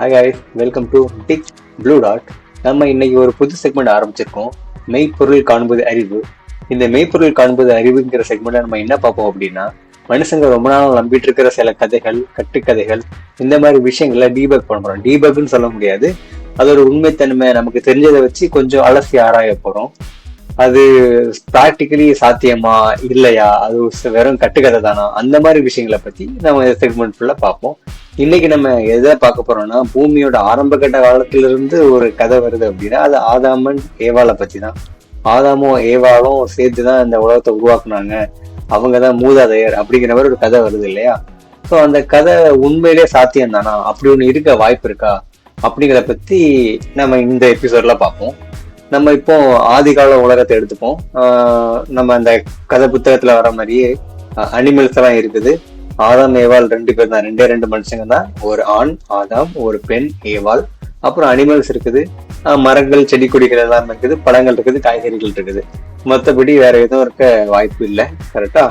Hi guys welcome to tick blue dot நம்ம இன்னைக்கு ஒரு புது செக்மெண்ட் ஆரம்பிச்சிருக்கோம். மெய்ப்பொருள் காண்பது அறிவு. இந்த மெய்ப்பொருள் காண்பது அறிவுங்கிற செக்மெண்ட்ல நம்ம என்ன பார்ப்போம் அப்படின்னா மனுஷங்க ரொம்ப நாள் நம்பிட்டு இருக்கிற சில கதைகள் கட்டுக்கதைகள் இந்த மாதிரி விஷயங்களை டீபக் பண்ண போறோம் டீபக்னு சொல்ல முடியாது. அதோட உண்மைத்தன்மை நமக்கு தெரிஞ்சதை வச்சு கொஞ்சம் அலசி ஆராய போறோம். அது ப்ராக்டிக்கலி சாத்தியமா இல்லையா? அது வெறும் கட்டுக்கதை தானா? அந்த மாதிரி விஷயங்களை பத்தி நம்ம செக்மெண்ட் ஃபுல்லா பார்ப்போம். இன்னைக்கு நம்ம எதை பார்க்க போறோம்னா பூமியோட ஆரம்ப கட்ட காலத்துல இருந்து ஒரு கதை வருது அப்படின்னா அது ஆதாமன் ஏவாளை பத்தி தான் ஆதாமும் ஏவாளும் சேர்த்து தான் இந்த உலகத்தை உருவாக்குனாங்க. அவங்க தான் மூதாதையர் அப்படிங்கிற மாதிரி ஒரு கதை வருது இல்லையா? ஸோ அந்த கதை உண்மையிலே சாத்தியம் தானா அப்படி ஒன்று இருக்க வாய்ப்பு இருக்கா? அப்படிங்கிறத பத்தி நம்ம இந்த எபிசோட்ல பார்ப்போம். நம்ம இப்போ ஆதிகால உலகத்தை எடுத்துப்போம். நம்ம அந்த கதை புத்தகத்துல வர மாதிரியே அனிமல்ஸ் எல்லாம் இருக்குது. ஆதாம் ஏவால் ரெண்டு பேர் தான். ரெண்டே ரெண்டு மனுஷங்க தான். ஒரு ஆண் ஆதாம் ஒரு பெண் ஏவால் அப்புறம் அனிமல்ஸ் இருக்குது. மரங்கள் செடி கொடிகள் எல்லாம் இருக்குது. பழங்கள் இருக்குது காய்கறிகள் இருக்குது. மற்றபடி வேற எதுவும் இருக்க வாய்ப்பு இல்லை. கரெக்டா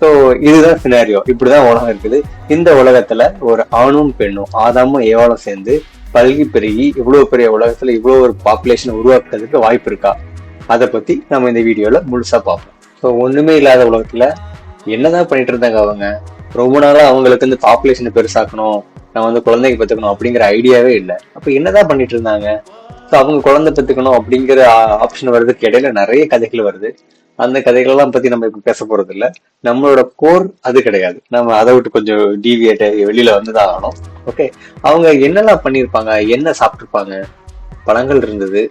ஸோ இதுதான் சினாரியோ இப்படிதான் உலகம் இருக்குது. இந்த உலகத்துல ஒரு ஆணும் பெண்ணும் ஆதாமும் ஏவாலும் சேர்ந்து பல்கி பெருகி இவ்வளவு பெரிய உலகத்துல இவ்வளவு ஒரு பாப்புலேஷன் உருவாக்குறதுக்கு வாய்ப்பு இருக்கா? அதை பத்தி நம்ம இந்த வீடியோல முழுசா பார்ப்போம். ஸோ ஒண்ணுமே இல்லாத உலகத்துல என்னதான் பண்ணிட்டு இருந்தாங்க அவங்க? ரொம்ப நாளா அவங்களுக்கு இந்த பாப்புலேஷனை பெருசாக்கணும் நம்ம வந்து குழந்தைங்க பெற்றுக்கணும் அப்படிங்கிற ஐடியாவே இல்லை. அப்ப என்னதான் பண்ணிட்டு இருந்தாங்க? ஸோ அவங்க குழந்தை பெற்றுக்கணும் அப்படிங்கிற ஆப்ஷன் வர்றதுக்கு இடையில நிறைய கதைகள் வருது. அந்த கதைகளெல்லாம் பத்தி நம்ம இப்ப பேச போறது இல்லை நம்மளோட கோர் அது கிடையாது. நம்ம அதை விட்டு கொஞ்சம் டீவியேட் வெளியில வந்துதான் ஆகணும். ஓகே அவங்க என்னெல்லாம் பண்ணியிருப்பாங்க என்ன சாப்பிட்ருப்பாங்க பழங்கள் இருந்தது.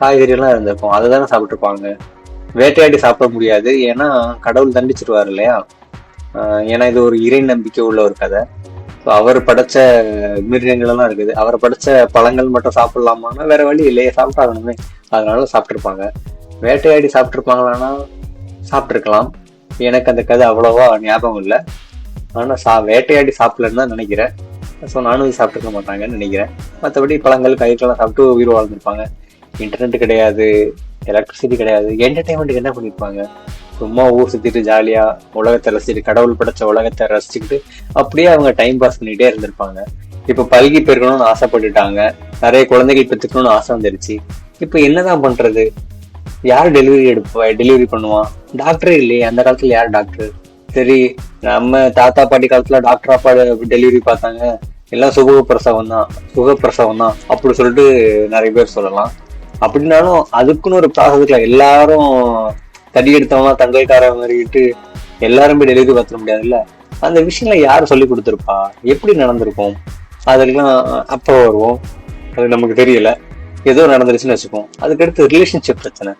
காய்கறியெல்லாம் இருந்திருக்கும். அதை தானே சாப்பிட்டுருப்பாங்க. வேட்டையாடி சாப்பிட முடியாது. ஏன்னா கடவுள் தண்டிச்சிருவார் இல்லையா? ஏன்னா இது ஒரு இறை நம்பிக்கை உள்ள ஒரு கதை. ஸோ அவர் படைச்ச மிருகங்கள்லாம் இருக்குது. அவர் படைச்ச பழங்கள் மட்டும் சாப்பிடலாமான்னா வேற வழி இல்லையே. சாப்பிட்டாகணுமே. அதனால சாப்பிட்ருப்பாங்க வேட்டையாடி சாப்பிட்ருப்பாங்களான்னா சாப்பிட்ருக்கலாம் எனக்கு அந்த கதை அவ்வளோவா ஞாபகம் இல்லை. ஆனால் சா வேட்டையாடி சாப்பிடலன்னு தான் நினைக்கிறேன். ஸோ நானும் சாப்பிட்டுருக்க மாட்டாங்கன்னு நினைக்கிறேன். மற்றபடி பழங்கள் கயிற்றுலாம் சாப்பிட்டு உயிர் வாழ்ந்துருப்பாங்க. இன்டர்நெட் கிடையாது எலக்ட்ரிசிட்டி கிடையாது என்டர்டைன்மெண்ட்டுக்கு என்ன பண்ணியிருப்பாங்க சும்மா ஊர் சுற்றிட்டு ஜாலியாக உலகத்தை ரசிச்சுட்டு கடவுள் படைச்ச உலகத்தை ரசிச்சுக்கிட்டு அப்படியே அவங்க டைம் பாஸ் பண்ணிகிட்டே இருந்திருப்பாங்க. இப்போ பல்கி பெருக்கணும்னு ஆசைப்பட்டுட்டாங்க. நிறைய குழந்தைகள் பெற்றுக்கணும்னு ஆசை வந்துருச்சு. இப்போ என்னதான் பண்ணுறது யார் டெலிவரி எடுப்பா டெலிவரி பண்ணுவான் டாக்டரே இல்லையே அந்த காலத்தில் யார் டாக்டர் சரி நம்ம தாத்தா பாட்டி காலத்தில் டாக்டர் அப்பா டெலிவரி பார்த்தாங்க. எல்லாம் சுக பிரசவம் தான் சுக பிரசவம் தான் அப்படி சொல்லிட்டு நிறைய பேர் சொல்லலாம். அப்படின்னாலும் அதுக்குன்னு ஒரு ப்ராசஸ் இருக்கலாம் எல்லாரும் தடி எடுத்தவங்க தங்கைக்கார மாதிரிட்டு எல்லாரும் போய் டெலிவரி பார்த்துட முடியாதுல்ல? அந்த விஷயங்கள யார் சொல்லி கொடுத்துருப்பா? எப்படி நடந்திருக்கும்? அதெல்லாம் அப்போ வருவோம். அது நமக்கு தெரியல. ஏதோ நடந்துருச்சுன்னு வச்சுப்போம் அதுக்கடுத்து ரிலேஷன்ஷிப் பிரச்சனை.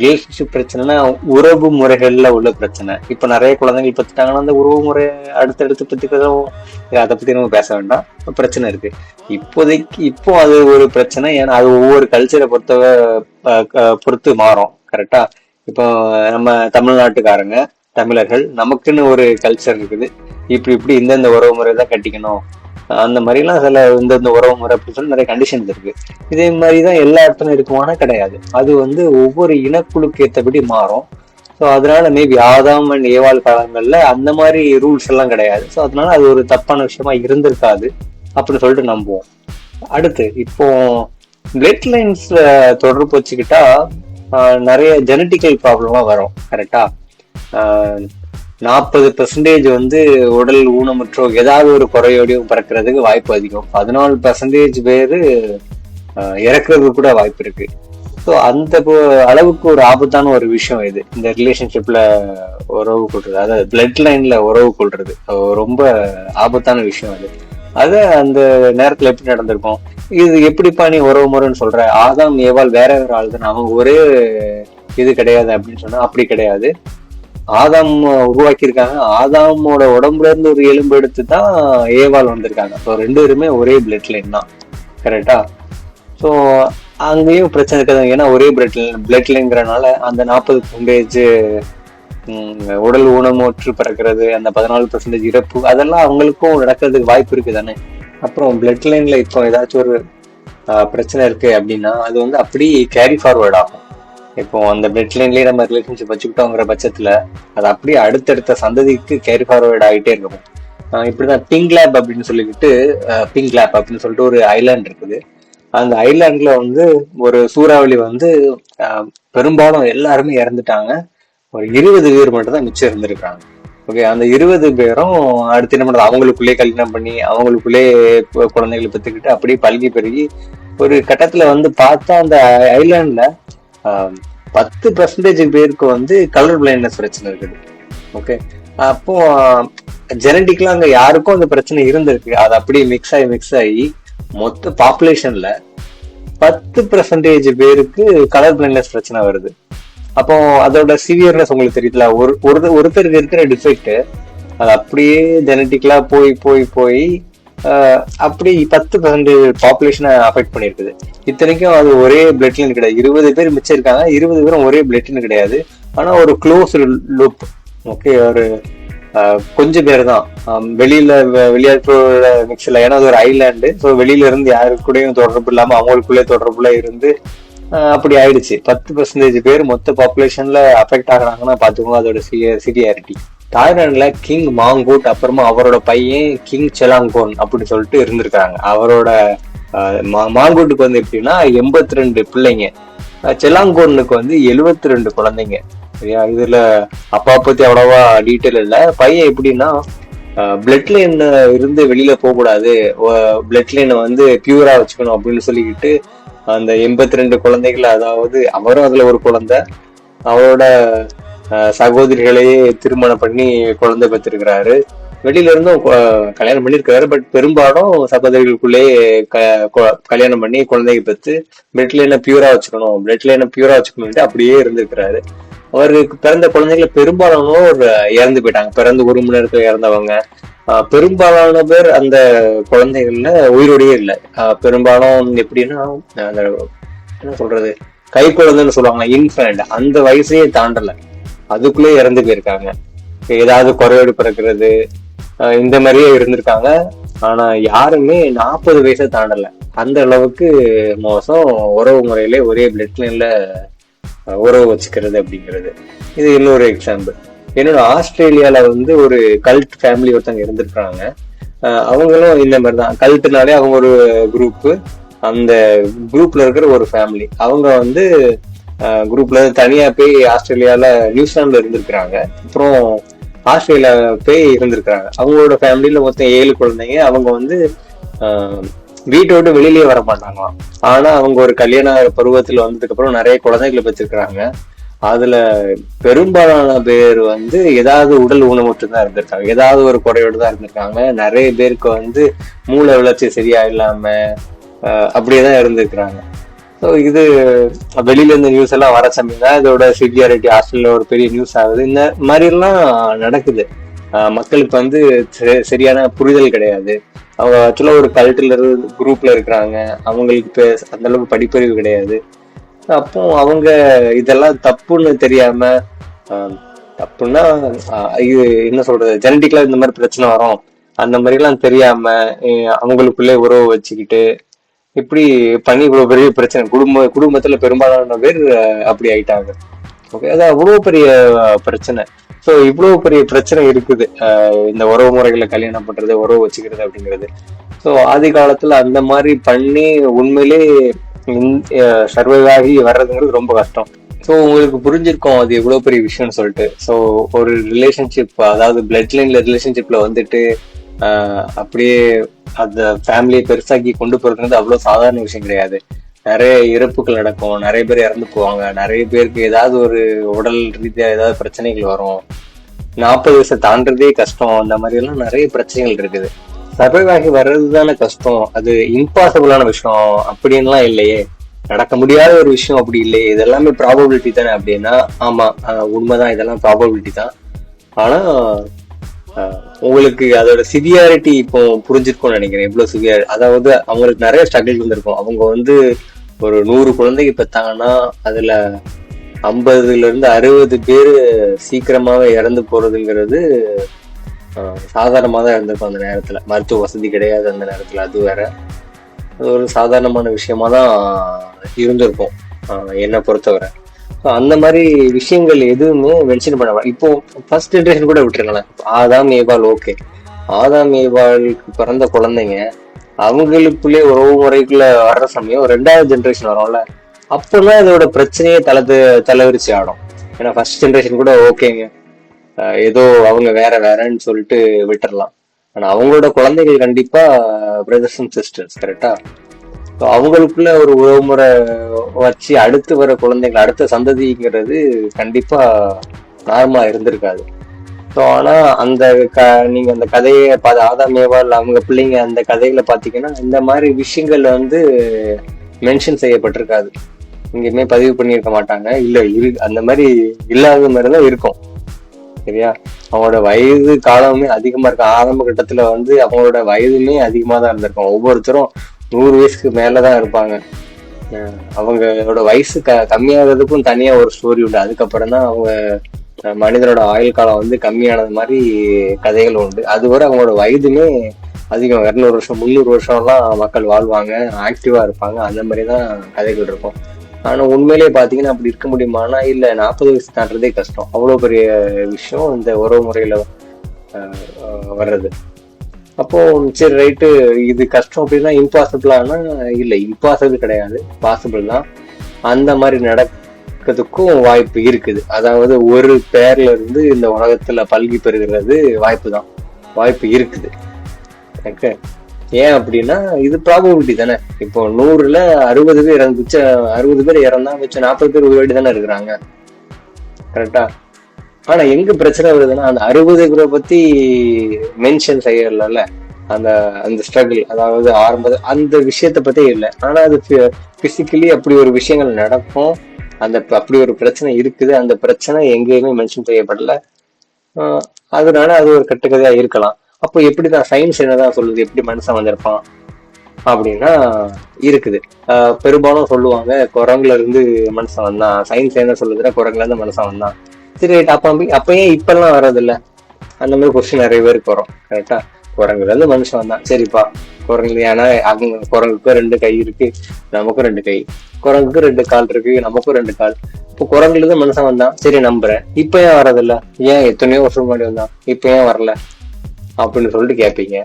ரிலேஷன்ஷிப் பிரச்சனைனா உறவு முறைகள்ல உள்ள பிரச்சனை. இப்ப நிறைய குழந்தைகள் பத்துட்டாங்கன்னா அந்த உறவு முறை அடுத்தடுத்து பத்துக்கிறதும் அதை பத்தி நம்ம பேச வேண்டாம். பிரச்சனை இருக்கு. இப்போதைக்கு இப்போ அது ஒரு பிரச்சனை. ஏன்னா அது ஒவ்வொரு கல்ச்சரை பொறுத்த பொறுத்து மாறும். கரெக்டா இப்போ நம்ம தமிழ்நாட்டுக்காரங்க தமிழர்கள் நமக்குன்னு ஒரு கல்ச்சர் இருக்குது. இப்படி இப்படி இந்தந்த உறவு முறை தான் கட்டிக்கணும். அந்த மாதிரிலாம் சில இந்தந்த உறவு முறை அப்படின்னு சொல்லி நிறைய கண்டிஷன்ஸ் இருக்கு. இதே மாதிரி தான் எல்லா இடத்துலையும் இருக்குமானா கிடையாது. அது வந்து ஒவ்வொரு இனக்குழுக்கு ஏற்றபடி மாறும். ஸோ அதனால மேபி ஆதாம் அண்ட் ஏவாள் காலங்களில் அந்த மாதிரி ரூல்ஸ் எல்லாம் கிடையாது. ஸோ அதனால அது ஒரு தப்பான விஷயமா இருந்திருக்காது அப்படின்னு சொல்லிட்டு நம்புவோம். அடுத்து இப்போ பிளட் லைன்ஸ்ல தொடர்பு வச்சுக்கிட்டா நிறைய ஜெனட்டிக்கல் ப்ராப்ளம்லாம் வரும். கரெக்டா நாற்பது பெர்சன்டேஜ் வந்து உடல் ஊனமுற்றோ ஏதாவது ஒரு குறையோடையும் பிறக்கிறதுக்கு வாய்ப்பு அதிகம். பதினாலு பெர்சன்டேஜ் பேர் இறக்குறதுக்கு கூட வாய்ப்பு இருக்கு. ஸோ அந்த போ- அளவுக்கு ஒரு ஆபத்தான ஒரு விஷயம் இது. இந்த ரிலேஷன்ஷிப்ல உறவு கொள்றது அதாவது பிளட் லைன்ல உறவு கொள்றது. ரொம்ப ஆபத்தான விஷயம் அது. அது அந்த நேரத்துல எப்படி நடந்திருக்கும்? இது எப்படிப்பா நீ உறவு முறைன்னு சொல்ற? ஆதாம் ஏவாள் வேற வேற ஆள் தான் அவங்க ஒரே இது கிடையாது அப்படின்னு சொன்னா அப்படி கிடையாது. ஆதாம் உருவாக்கியிருக்காங்க. ஆதாமோட உடம்புல இருந்து ஒரு எலும்பு எடுத்து தான் ஏவால் வந்திருக்காங்க. ஸோ ரெண்டு பேருமே ஒரே பிளட் லைன் தான். கரெக்டா ஸோ அங்கேயும் பிரச்சனை இருக்காது. ஏன்னா ஒரே பிளட் லைன் பிளட் லைன்ங்கிறனால அந்த நாற்பது பர்சன்டேஜ் உடல் ஊனமோற்று பிறக்கிறது அந்த பதினாலு பர்சன்டேஜ் இறப்பு அதெல்லாம் அவங்களுக்கும் நடக்கிறதுக்கு வாய்ப்பு இருக்கு தானே அப்புறம் பிளட் லைன்ல இப்போ ஏதாச்சும் ஒரு பிரச்சனை இருக்கு அப்படின்னா அது வந்து அப்படி கேரி ஃபார்வர்ட் ஆகும். இப்போ அந்த பிளட் நம்ம ரிலேஷன்ஷிப் வச்சுக்கிட்டோங்கிற பட்சத்துல அது அப்படியே அடுத்தடுத்த சந்ததிக்கு கேரி ஃபார்வர்ட் ஆகிட்டே இருக்கும். இப்படிதான் பிங்க் லேப் அப்படின்னு சொல்லிக்கிட்டு பிங்க் லேப் அப்படின்னு சொல்லிட்டு ஒரு ஐலாண்ட் இருக்குது. அந்த ஐலாண்ட்ல வந்து ஒரு சூறாவளி வந்து ஆஹ் பெரும்பாலும் எல்லாருமே இறந்துட்டாங்க. ஒரு இருபது பேர் மட்டும் தான் மிச்சம் இருந்திருக்காங்க. ஓகே அந்த இருபது பேரும் அடுத்து என்ன பண்றது? அவங்களுக்குள்ளே கல்யாணம் பண்ணி அவங்களுக்குள்ளே குழந்தைகளை பெற்றுக்கிட்டு அப்படியே பல்கி பெருகி ஒரு கட்டத்துல வந்து பார்த்தா அந்த ஐலாண்ட்ல பத்து பர்சன்டேஜ் பேருக்கு வந்து கலர் பிளைண்ட்னஸ் பிரச்சனை இருக்குது. ஓகே அப்போ ஜெனட்டிக்லாம் அங்கே யாருக்கும் அந்த பிரச்சனை இருந்திருக்கு. அது அப்படியே மிக்ஸ் ஆகி மிக்ஸ் ஆகி மொத்த பாப்புலேஷன்ல பத்து பர்சன்டேஜ் பேருக்கு கலர் பிளைண்ட்னஸ் பிரச்சனை வருது. அப்போ அதோட சிவியர்னஸ் உங்களுக்கு தெரியல ஒரு ஒரு ஒருத்தருக்கு இருக்கிற டிஃபெக்ட் அது அப்படியே ஜெனட்டிக்கலா போய் போய் போய் அப்படி பத்து பர்சன்டேஜ் பாப்புலேஷனை அஃபெக்ட் பண்ணியிருக்குது. இத்தனைக்கும் அது ஒரே பிளட்லைன் கிடையாது. இருபது பேர் மிச்சம் இருக்காங்க. இருபது பேரும் ஒரே பிளட்லைன் கிடையாது. ஆனா ஒரு க்ளோஸ் லுப் ஓகே ஒரு கொஞ்சம் பேர் தான் வெளியில வெ- வெளியாட்களோட மிக்ஸ்ல ஏன்னா அது ஒரு ஐலாண்டு ஸோ வெளியில இருந்து யாரு கூடயும் தொடர்பு இல்லாம அவங்களுக்குள்ளே தொடர்புல இருந்து அப்படி ஆயிடுச்சு. பத்து பர்சன்டேஜ் பேர் மொத்த பாப்புலேஷன்ல அஃபெக்ட் ஆகுறாங்கன்னா பாத்துக்கோங்க அதோட சிரியாரிட்டி தாய்லாந்துல கிங் மாங்கூட் அப்புறமா அவரோட பையன் கிங் செலாங்கோன் அப்படின்னு சொல்லிட்டு இருந்திருக்காங்க அவரோட மாங்கோட்டுக்கு வந்து எப்படின்னா எண்பத்தி ரெண்டு பிள்ளைங்க. ஆஹ், செலாங்கோனுக்கு வந்து எழுபத்தி ரெண்டு குழந்தைங்க. சரியா? இதுல அப்பா பத்தி அவ்வளவா டீட்டெயில் இல்லை. பையன் எப்படின்னா பிளட் லைன் இருந்து வெளியில போகக்கூடாது. பிளட் லைனை வந்து பியூரா வச்சுக்கணும் அப்படின்னு சொல்லிக்கிட்டு அந்த எண்பத்தி ரெண்டு குழந்தைகள் அதாவது அவரும் அதுல ஒரு குழந்தை அவரோட சகோதரிகளையே திருமணம் பண்ணி குழந்தை பெற்றிருக்கிறாரு. வெளியில இருந்தும் கல்யாணம் பண்ணியிருக்காரு பட் பெரும்பாலும் சகோதரிகளுக்குள்ளேயே க- கல்யாணம் பண்ணி குழந்தைங்க பெற்று பிளட் லைனை பியூரா வச்சுக்கணும் பிளட் லைனை பியூரா வச்சுக்கணும்ட்டு அப்படியே இருந்திருக்கிறாரு. அவருக்கு பிறந்த குழந்தைகளை பெரும்பாலானோர் இறந்து போயிட்டாங்க. பிறந்து ஒரு மணி நேரத்துல இறந்தவங்க. பெரும்பாலான பேர் அந்த குழந்தைகள்ல உயிரோடையே இல்லை. பெரும்பாலும் எப்படின்னா அந்த என்ன சொல்றது கை குழந்தைன்னு சொல்லுவாங்க இன்ஃபண்ட் அந்த வயசையே தாண்டல. அதுக்குள்ளே இறந்து போயிருக்காங்க. ஏதாவது குறையோடு பிறக்கிறது இந்த மாதிரியே இருந்திருக்காங்க. ஆனா யாருமே நாற்பது வயசை தாண்டல. அந்த அளவுக்கு மோசம். உறவு முறையிலே ஒரே பிளட் லைன்ல உறவு வச்சுக்கிறது அப்படிங்கிறது. இது இன்னொரு எக்ஸாம்பிள் என்னோட ஆஸ்திரேலியால வந்து ஒரு கல்ட் ஃபேமிலி ஒருத்தவங்க இருந்திருக்கிறாங்க. அவங்களும் இந்த மாதிரி தான். கல்ட்டுனாலே அவங்க ஒரு குரூப்பு அந்த குரூப்ல இருக்கிற ஒரு ஃபேமிலி அவங்க வந்து குரூப்ல தனியா போய் ஆஸ்திரேலியால நியூசிலாந்துல இருந்திருக்கிறாங்க. அப்புறம் ஆஸ்திரேலியா போய் இருந்திருக்கிறாங்க. அவங்களோட ஃபேமிலியில மொத்தம் ஏழு குழந்தைங்க. அவங்க வந்து வீட்டை விட்டு வெளியிலேயே வர மாட்டாங்களாம். ஆனா அவங்க ஒரு கல்யாண பருவத்துல வந்ததுக்கு அப்புறம் நிறைய குழந்தைகளை பெற்றிருக்கிறாங்க. அதுல பெரும்பாலான பேர் வந்து ஏதாவது உடல் ஊனமுற்று தான் இருந்திருக்காங்க. ஏதாவது ஒரு குறையோடு தான் இருந்திருக்காங்க. நிறைய பேருக்கு வந்து மூளை வளர்ச்சி சரியா இல்லாம அப்படியே தான் இருந்திருக்கிறாங்க. இது வெளியில இருந்து நியூஸ் எல்லாம் வர சமயம் தான் இதோட சிவியாரிட்டி ஹாஸ்டல்ல ஒரு பெரிய நியூஸ் ஆகுது. இந்த மாதிரி எல்லாம் நடக்குது மக்களுக்கு வந்து சரியான புரிதல் கிடையாது. அவங்க ஆக்சுவலா ஒரு கல்ட்டுல குரூப்ல இருக்கிறாங்க. அவங்களுக்கு இப்ப அந்த அளவுக்கு படிப்பறிவு கிடையாது. அப்போ அவங்க இதெல்லாம் தப்புன்னு தெரியாம தப்புன்னா இது என்ன சொல்றது? ஜெனட்டிக்கலா இந்த மாதிரி பிரச்சனை வரும். அந்த மாதிரி எல்லாம் தெரியாம அவங்களுக்குள்ளே உறவு வச்சுக்கிட்டு இப்படி பண்ணி இவ்வளவு பெரிய பிரச்சனை? குடும்ப குடும்பத்துல பெரும்பாலான பேர் அப்படி ஆயிட்டாங்க. ஓகே அது அவ்வளவு பெரிய பிரச்சனை. ஸோ இவ்வளவு பெரிய பிரச்சனை இருக்குது. இந்த உறவு முறைகளை கல்யாணம் பண்றது உறவு வச்சுக்கிறது அப்படிங்கிறது. ஸோ ஆதி காலத்துல அந்த மாதிரி பண்ணி உண்மையிலே சர்வைவ் ஆகி வர்றதுங்கிறது ரொம்ப கஷ்டம். ஸோ உங்களுக்கு புரிஞ்சிருக்கோம் அது எவ்வளோ பெரிய விஷயம்னு சொல்லிட்டு. ஸோ ஒரு ரிலேஷன்ஷிப் அதாவது பிளட் லைன்ல ரிலேஷன்ஷிப்ல வந்துட்டு அப்படியே அந்த ஃபேமிலியை பெருசாக்கி கொண்டு போறதுங்கிறது அவ்வளோ சாதாரண விஷயம் கிடையாது. நிறைய இறப்புகள் நடக்கும். நிறைய பேர் இறந்து போவாங்க. நிறைய பேருக்கு ஏதாவது ஒரு உடல் ரீதியா ஏதாவது பிரச்சனைகள் வரும். நாற்பது வயசை தாண்டதே கஷ்டம். அந்த மாதிரி எல்லாம் நிறைய பிரச்சனைகள் இருக்குது. சர்வைவ் ஆகி வர்றது தானே கஷ்டம். அது இம்பாசிபிளான விஷயம். அப்படின்லாம் இல்லையே. நடக்க முடியாத ஒரு விஷயம் அப்படி இல்லையே. இது எல்லாமே ப்ராபபிலிட்டி தானே அப்படின்னா ஆமா உண்மைதான். இதெல்லாம் ப்ராபபிலிட்டி தான். ஆனா உங்களுக்கு அதோட சிவியாரிட்டி இப்போ புரிஞ்சிருக்கும்னு நினைக்கிறேன். எவ்வளவு சிவியர் அதாவது அவங்களுக்கு நிறைய ஸ்ட்ரகிள் இருந்திருக்கும் அவங்க வந்து ஒரு நூறு குழந்தைக்கு பெற்றாங்கன்னா அதுல ஐம்பதுல இருந்து அறுபது பேர் சீக்கிரமாவே இறந்து போறதுங்கிறது சாதாரணமாக தான் இருந்திருக்கும் அந்த நேரத்துல. மருத்துவ வசதி கிடையாது அந்த நேரத்துல அது வேற. அது ஒரு சாதாரணமான விஷயமா தான் இருந்திருக்கும் என்னை பொறுத்தவரை. அந்த மாதிரி விஷயங்கள் எதுவுமே மென்ஷன் பண்ண இப்போ ஃபர்ஸ்ட் ஜென்ரேஷன் கூட விட்டுருங்களேன். ஆதாம் ஏபால் ஓகே ஆதாம் ஏபாலுக்கு பிறந்த குழந்தைங்க அவங்களுக்குள்ளே உறவு முறைக்குள்ள வர்ற சமயம் ரெண்டாவது ஜென்ரேஷன் வரும்ல. அப்பெல்லாம் இதோட பிரச்சனையே தலை தலைவிரிச்சு ஆடும். ஏன்னா ஃபர்ஸ்ட் ஜென்ரேஷன் கூட ஓகேங்க ஏதோ அவங்க வேற வேறன்னு சொல்லிட்டு விட்டுறலாம். ஆனா அவங்களோட குழந்தைகள் கண்டிப்பா பிரதர்ஸ் அண்ட் சிஸ்டர்ஸ் கரெக்டா ஸோ அவங்களுக்குள்ள ஒரு உறவுமுறை வச்சு அடுத்து வர குழந்தைகள் அடுத்த சந்ததிங்கிறது கண்டிப்பாக நார்மலா இருந்திருக்காது. ஸோ ஆனால் அந்த க நீங்கள் அந்த கதையை பார்த்து ஆதாம் ஏவாள் அவங்க பிள்ளைங்க அந்த கதைகளை பார்த்தீங்கன்னா இந்த மாதிரி விஷயங்கள் வந்து மென்ஷன் செய்யப்பட்டிருக்காது. எங்கேயுமே பதிவு பண்ணியிருக்க மாட்டாங்க. இல்லை இரு அந்த மாதிரி இல்லாத மாதிரி தான் இருக்கும். சரியா? அவங்களோட வயது காலமுமே அதிகமாக இருக்கும். ஆரம்ப கட்டத்தில் வந்து அவங்களோட வயதுமே அதிகமாக தான் இருந்திருக்கும். ஒவ்வொருத்தரும் நூறு வயசுக்கு மேலே தான் இருப்பாங்க அவங்களோட வயசு க கம்மியாகிறதுக்கும் தனியாக ஒரு ஸ்டோரி உண்டு. அதுக்கப்புறம் தான் அவங்க மனிதனோட ஆயுள் காலம் வந்து கம்மியானது மாதிரி கதைகள் உண்டு. அதுவரை அவங்களோட வயதுமே அதிகம். இரநூறு வருஷம் முந்நூறு வருஷம்லாம் மக்கள் வாழ்வாங்க ஆக்டிவாக இருப்பாங்க. அந்த மாதிரி தான் கதைகள் இருக்கும். ஆனால் உண்மையிலேயே பார்த்தீங்கன்னா அப்படி இருக்க முடியுமானா இல்லை நாற்பது வயசு தாண்டதே கஷ்டம். அவ்வளோ பெரிய விஷயம் இந்த உறவு முறையில் வர்றது. அப்போ சரி ரைட்டு. இது கஷ்டம் அப்படின்னா இம்பாசிபிளானா இல்லை. இம்பாசிபிள் கிடையாது. பாசிபிள் தான். அந்த மாதிரி நடக்கிறதுக்கும் வாய்ப்பு இருக்குது. அதாவது ஒரு பேர்ல இருந்து இந்த உலகத்துல பல்கி பெறுகிறது வாய்ப்பு தான். வாய்ப்பு இருக்குது. ஓகே ஏன் அப்படின்னா இது ப்ராபபிலிட்டி தானே. இப்போ நூறுல அறுபது பேர் இறந்து அறுபது பேர் இறந்தா மிச்சம் நாற்பது பேர் உயிரோடு தானே இருக்கிறாங்க. கரெக்டா ஆனா எங்க பிரச்சனை வருதுன்னா அந்த அறுபது பேரை பத்தி மென்ஷன் செய்யறல அந்த அந்த ஸ்ட்ரகிள் அதாவது ஆரம்ப அந்த விஷயத்த பத்தி இல்லை. ஆனா அது பிசிக்கலி அப்படி ஒரு விஷயங்கள் நடக்கும். அந்த அப்படி ஒரு பிரச்சனை இருக்குது. அந்த பிரச்சனை எங்கேயுமே மென்ஷன் செய்யப்படல. ஆஹ் அதனால அது ஒரு கட்டுக்கதையா இருக்கலாம். அப்போ எப்படி தான் சயின்ஸ் என்னதான் சொல்லுது? எப்படி மனுஷன் வந்திருப்பான்? அப்படின்னா இருக்குது. ஆஹ் பெரும்பாலும் சொல்லுவாங்க குரங்குல இருந்து மனுஷன் வந்தான். சயின்ஸ் என்ன சொல்லுதுன்னா குரங்குல இருந்து மனுஷன் வந்தான். சரி டாப்பாம்பி அப்ப அப்ப ஏன் இப்பெல்லாம் வர்றதில்ல. அந்த மாதிரி கொஸ்டின் நிறைய பேருக்கு வரும் கரெக்டா குரங்குல இருந்து மனுஷன் வந்தான். சரிப்பா குரங்கு ஏன்னா அவங்க குரங்குக்கும் ரெண்டு கை இருக்கு நமக்கும் ரெண்டு கை. குரங்குக்கும் ரெண்டு கால் இருக்கு நமக்கும் ரெண்டு கால். இப்போ குரங்குல இருந்து மனுஷன் வந்தான். சரி நம்புறேன். இப்ப ஏன் வரதில்ல ஏன் எத்தனையோ வருஷம் முன்னாடி வந்தான்? இப்ப ஏன் வரல? அப்படின்னு சொல்லிட்டு கேட்பீங்க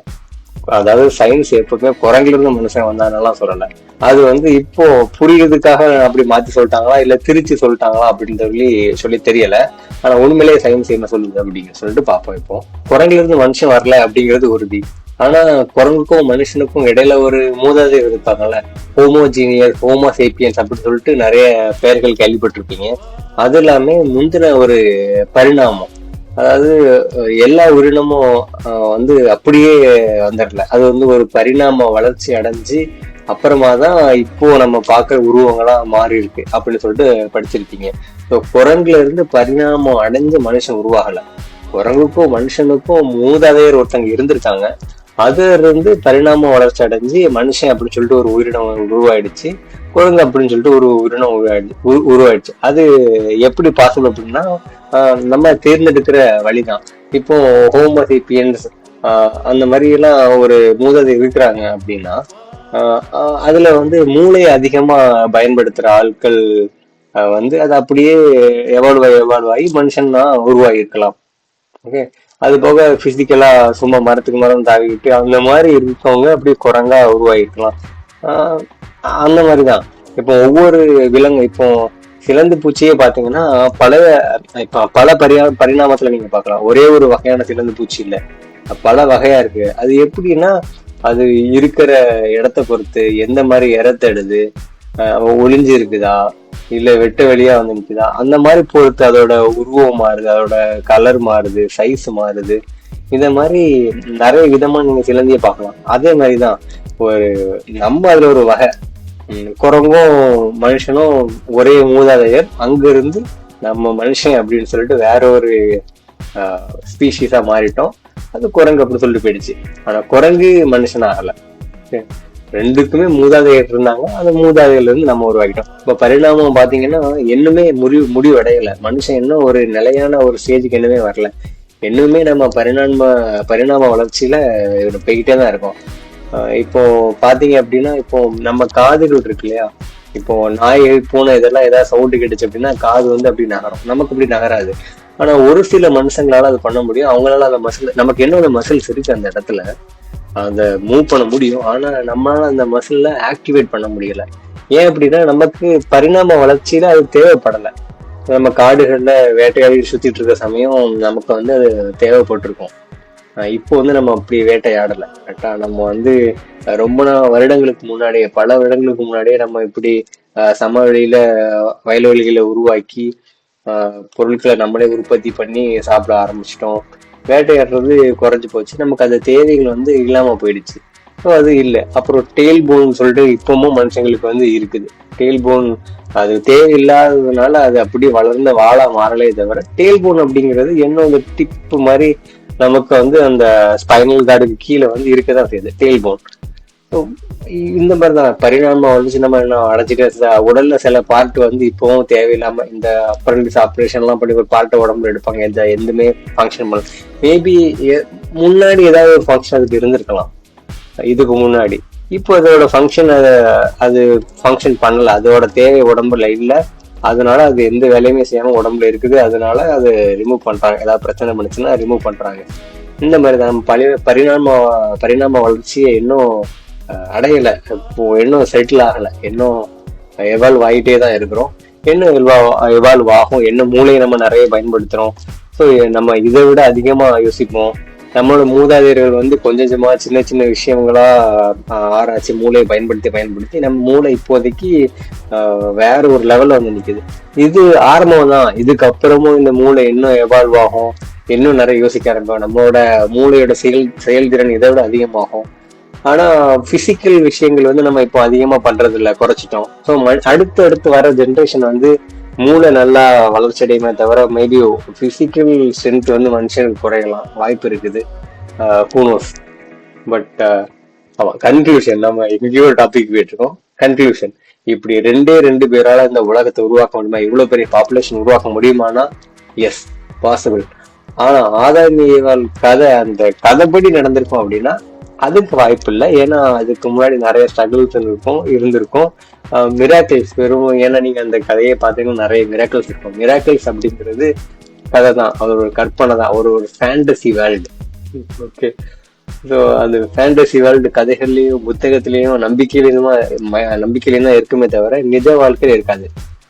அதாவது சயின்ஸ் எப்பவுமே குரங்குல இருந்து மனுஷன் வந்தாங்கலாம் சொல்லல. அது வந்து இப்போ புரியுறதுக்காக அப்படி மாத்தி சொல்லிட்டாங்களா? இல்ல திருச்சி சொல்லிட்டாங்களா அப்படின்னு சொல்லி சொல்லி தெரியல. ஆனா உண்மையிலேயே சயின்ஸ் என்ன சொல்லுது அப்படின்னு சொல்லிட்டு பார்ப்போம் இப்போ. குரங்குல இருந்து மனுஷன் வரல அப்படிங்கிறது உறுதி ஆனா குரங்குக்கும் மனுஷனுக்கும் இடையில ஒரு மூதாதை இருப்பாங்கல்ல. ஹோமோஜீனியர் ஹோமோ சேப்பியன்ஸ் அப்படின்னு சொல்லிட்டு நிறைய பெயர்கள் கேள்விப்பட்டிருப்பீங்க. அது எல்லாமே முந்தின ஒரு பரிணாமம் அதாவது எல்லா உயிரினமும் வந்து அப்படியே வந்துடல. அது வந்து ஒரு பரிணாம வளர்ச்சி அடைஞ்சு அப்புறமா தான் இப்போ நம்ம பார்க்குற உருவங்களா மாறி இருக்கு அப்படின்னு சொல்லிட்டு படிச்சிருக்கீங்க. ஸோ குரங்குல இருந்து பரிணாமம் அடைஞ்சு மனுஷன் உருவாகல. குரங்குக்கும் மனுஷனுக்கும் மூதாதையர் ஒருத்தங்க இருந்திருக்காங்க. அது இருந்து பரிணாம வளர்ச்சி அடைஞ்சு மனுஷன் அப்படின்னு சொல்லிட்டு ஒரு உயிரினம் உருவாயிடுச்சு குரங்கு அப்படின்னு சொல்லிட்டு ஒரு உயிரினம் உருவாயிடுச்சு உருவாயிடுச்சு. அது எப்படி பாசிபிள் அப்படின்னா நம்ம தேர்ந்தெடுக்கிற வழிதான். இப்போ ஹோமோசேப்பியன்ஸ் அந்த மாதிரி எல்லாம் ஒரு மூதாதை இருக்கிறாங்க அப்படின்னா அதுல வந்து மூளையை அதிகமா பயன்படுத்துற ஆட்கள் வந்து அது அப்படியே எவால்வ் ஆகி எவால்வ் ஆகி மனுஷன்னா உருவாகி இருக்கலாம் ஓகே அது போக பிசிக்கலா சும்மா மரத்துக்கு மரம் தாவிக்கிட்டு அந்த மாதிரி இருக்கவங்க அப்படியே குரங்கா உருவாகிருக்கலாம். அந்த மாதிரி தான் இப்போ ஒவ்வொரு விலங்கு இப்போ சிலந்து பூச்சியே பாத்தீங்கன்னா பல இப்போ பல பரிணா பரிணாமத்துல நீங்க பார்க்கலாம். ஒரே ஒரு வகையான சிலந்து பூச்சி இல்லை. பல வகையா இருக்கு. அது எப்படின்னா அது இருக்கிற இடத்த பொறுத்து எந்த மாதிரி இடத்தெடுது ஒளிஞ்சு இருக்குதா இல்ல வெட்ட வெளியா வந்து நிக்குதா? அந்த மாதிரி பொறுத்து அதோட உருவம் மாறுது அதோட கலர் மாறுது சைஸ் மாறுது. இந்த மாதிரி நிறைய விதமா நீங்க சிலந்திய பார்க்கலாம். அதே மாதிரிதான் ஒரு நம்ம அதுல ஒரு வகை. குரங்கும் மனுஷனும் ஒரே மூதாதையர். அங்க இருந்து நம்ம மனுஷன் அப்படின்னு சொல்லிட்டு வேற ஒரு ஸ்பீஷீஸா மாறிட்டோம். அது குரங்கு அப்படின்னு சொல்லிட்டு போயிடுச்சு. ஆனா குரங்கு மனுஷன் ஆகலை. ரெண்டுக்குமே மூதாதையர் இருந்தாங்க. அந்த மூதாதையில இருந்து நம்ம உருவாக்கிட்டோம். இப்ப பரிணாமம் பாத்தீங்கன்னா இன்னுமே முடிவு முடிவு அடையல மனுஷன் இன்னும் ஒரு நிலையான ஒரு ஸ்டேஜுக்கு இன்னுமே வரல. இன்னுமே நம்ம பரிணாம பரிணாம வளர்ச்சியில போய்கிட்டே தான் இருக்கோம். ஆஹ் இப்போ பாத்தீங்க அப்படின்னா இப்போ நம்ம காதுகள் இருக்கு இல்லையா? இப்போ நாய் பூனை இதெல்லாம் ஏதாவது சவுண்டு கேட்டுச்சு அப்படின்னா காது வந்து அப்படி நகரும். நமக்கு அப்படி நகராது. ஆனா ஒரு சில மனுஷங்களால அது பண்ண முடியும். அவங்களால அந்த மசில் நமக்கு என்னோட மசில்ஸ் இருக்கு அந்த இடத்துல. அதை மூவ் பண்ண முடியும். ஆனா நம்மளால அந்த மசில்ல ஆக்டிவேட் பண்ண முடியல. ஏன் அப்படின்னா நமக்கு பரிணாம வளர்ச்சியில அது தேவைப்படலை. நம்ம காடுகளில் வேட்டையாடி சுத்திட்டு இருக்க சமயம் நமக்கு வந்து அது தேவைப்பட்டிருக்கும். ஆஹ் இப்போ வந்து நம்ம அப்படி வேட்டையாடலை. கரெக்டா நம்ம வந்து ரொம்ப நாள் வருடங்களுக்கு முன்னாடியே பல வருடங்களுக்கு முன்னாடியே நம்ம இப்படி ஆஹ் சமவெளியில வயல்வெளிகளை உருவாக்கி ஆஹ் பொருட்களை நம்மளே உற்பத்தி பண்ணி சாப்பிட ஆரம்பிச்சிட்டோம். வேட்டையாடுறது குறைஞ்சி போச்சு. நமக்கு அந்த தேவைகள் வந்து இல்லாம போயிடுச்சு. ஸோ அது இல்லை. அப்புறம் டெயில் போன் சொல்லிட்டு இப்பவும் மனுஷங்களுக்கு வந்து இருக்குது. டெயில் போன் அது தேவையில்லாததுனால அது அப்படியே வளர்ந்த வாழா மாறலே தவிர டெயில் போன் அப்படிங்கிறது என்னோட டிப்பு மாதிரி நமக்கு வந்து அந்த ஸ்பைனல் கார்டுக்கு கீழே வந்து இருக்க தான் செய்யுது. டெயில் போன் இந்த மாதிரி தான். பரிணாமம் வந்துச்சு. நம்ம என்ன அடைச்சிட்டு உடல்ல சில பார்ட் வந்து இப்பவும் தேவையில்லாம இந்த அப்ரண்டிஸ் ஆப்ரேஷன் எல்லாம் பண்ணி ஒரு பார்ட்டை உடம்புல எடுப்பாங்க. எந்த எதுவுமே ஃபங்க்ஷன் பண்ண மேபி முன்னாடி ஏதாவது ஒரு ஃபங்க்ஷன் அதுக்கு இருந்திருக்கலாம். இதுக்கு முன்னாடி. இப்போ அதோட ஃபங்க்ஷன் அது ஃபங்க்ஷன் பண்ணல. அதோட தேவை உடம்புல இல்லை. அதனால அது எந்த வேலையுமே செய்யாமல் உடம்புல இருக்குது. அதனால அது ரிமூவ் பண்ணுறாங்க ஏதாவது பிரச்சனை பண்ணுச்சுன்னா ரிமூவ் பண்ணுறாங்க இந்த மாதிரி தான். பரி பரிணாம பரிணாம வளர்ச்சியை இன்னும் அடையலை. இப்போ இன்னும் செட்டில் ஆகலை. இன்னும் எவால்வ் ஆகிட்டே தான் இருக்கிறோம். இன்னும் எவால்வ் ஆகும்? என்ன மூளையை நம்ம நிறைய பயன்படுத்துகிறோம் ஸோ நம்ம இதை விட அதிகமாக யோசிப்போம். நம்மளோட மூதாதையர்கள் வந்து கொஞ்சம் கொஞ்சமா சின்ன சின்ன விஷயங்களா ஆராய்ச்சி மூளையை பயன்படுத்தி பயன்படுத்தி நம்ம மூளை இப்போதைக்கு வேற ஒரு லெவலில் வந்து நிற்குது இது ஆரம்பம் தான் இதுக்கப்புறமும் இந்த மூளை இன்னும் எவால்வ் ஆகும். இன்னும் நிறைய யோசிக்க ஆரம்பிக்கும் நம்மளோட மூளையோட செயல் செயல்திறன் இதை விட அதிகமாகும். ஆனா பிசிக்கல் விஷயங்கள் வந்து நம்ம இப்போ அதிகமா பண்றது குறைச்சிட்டோம். ஸோ அடுத்து அடுத்து வர ஜென்ரேஷன் வந்து மூளை நல்லா வளர்ச்சி அடையுமே தவிர மேபி பிசிக்கல் ஸ்ட்ரென்த் வந்து மனுஷனுக்கு குறையலாம். வாய்ப்பு இருக்குது. ஹூனோஸ் பட் ஆமாம் கன்க்ளூஷன் நம்ம எங்கேயோ ஒரு டாபிக் போயிட்டுருக்கோம். கன்க்ளூஷன் இப்படி ரெண்டே ரெண்டு பேரால இந்த உலகத்தை உருவாக்க முடியுமா? இவ்வளோ பெரிய பாப்புலேஷன் உருவாக்க முடியுமானா? எஸ் பாசிபிள் ஆனால் ஆதாமியவால் கதை அந்த கதைப்படி நடந்திருக்கும் அப்படின்னா அதுக்கு வாய்ப்பு இல்லை ஏன்னா அதுக்கு முன்னாடி நிறைய ஸ்ட்ரகிள்ஸ் இருக்கும் இருந்திருக்கும். மிராக்கிள்ஸ் வெறும் ஏன்னா நீங்க அந்த கதையை பார்த்தீங்கன்னா நிறைய மிராக்கிள்ஸ் இருக்கும். மிராக்கிள்ஸ் அப்படிங்கிறது கதை தான். அது ஒரு கற்பனை தான். ஒரு ஒரு ஃபேண்டசி வேர்ல்டு ஓகே ஸோ அந்த ஃபேண்டசி வேர்ல்டு கதைகள்லையும் புத்தகத்திலையும் நம்பிக்கையிலையும் நம்பிக்கையிலையும் தான் இருக்குமே தவிர நிஜ வாழ்க்கையில இருக்காது.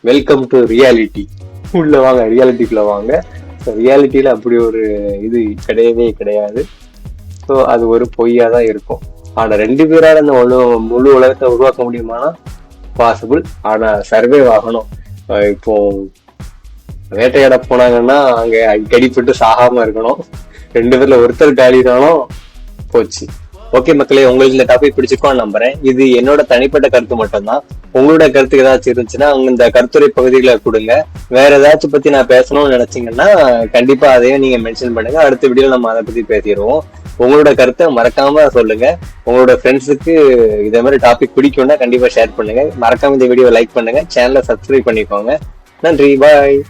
வெல்கம் டு ரியாலிட்டி உள்ள வாங்க ரியாலிட்டிக்குள்ள வாங்க. ரியாலிட்டியில அப்படி ஒரு இது கிடையவே கிடையாது. ஸோ அது ஒரு பொய்யா தான் இருக்கும். ஆனா ரெண்டு பேரால அந்த முழு முழு உலகத்தை உருவாக்க முடியுமானா? பாசிபிள் ஆனா சர்வே ஆகணும். இப்போ வேட்டையாட போனாங்கன்னா அங்க அடிப்பட்டு சாகாம இருக்கணும். ரெண்டு பேர்ல ஒருத்தர் காலினாலும் போச்சு. ஓகே மக்களே உங்களுக்கு இந்த டாபிக் பிடிச்சிருக்கோம்னு நம்புறேன். இது என்னோட தனிப்பட்ட கருத்து மட்டும்தான். உங்களோட கருத்து ஏதாச்சும் இருந்துச்சுன்னா இந்த கருத்துரை பகுதிகளை கொடுங்க. வேற ஏதாச்சும் பத்தி நான் பேசணும்னு நினைச்சீங்கன்னா கண்டிப்பா அதையும் நீங்க மென்ஷன் பண்ணுங்க. அடுத்த வீடியோ நம்ம அதை பத்தி பேசிடுவோம். உங்களோட கருத்தை மறக்காம சொல்லுங்க. உங்களோட ஃப்ரெண்ட்ஸுக்கு இதே மாதிரி டாபிக் பிடிக்கும்னா கண்டிப்பா ஷேர் பண்ணுங்க. மறக்காம இந்த வீடியோ லைக் பண்ணுங்க. சேனலை சப்ஸ்கிரைப் பண்ணிக்கோங்க. நன்றி பாய்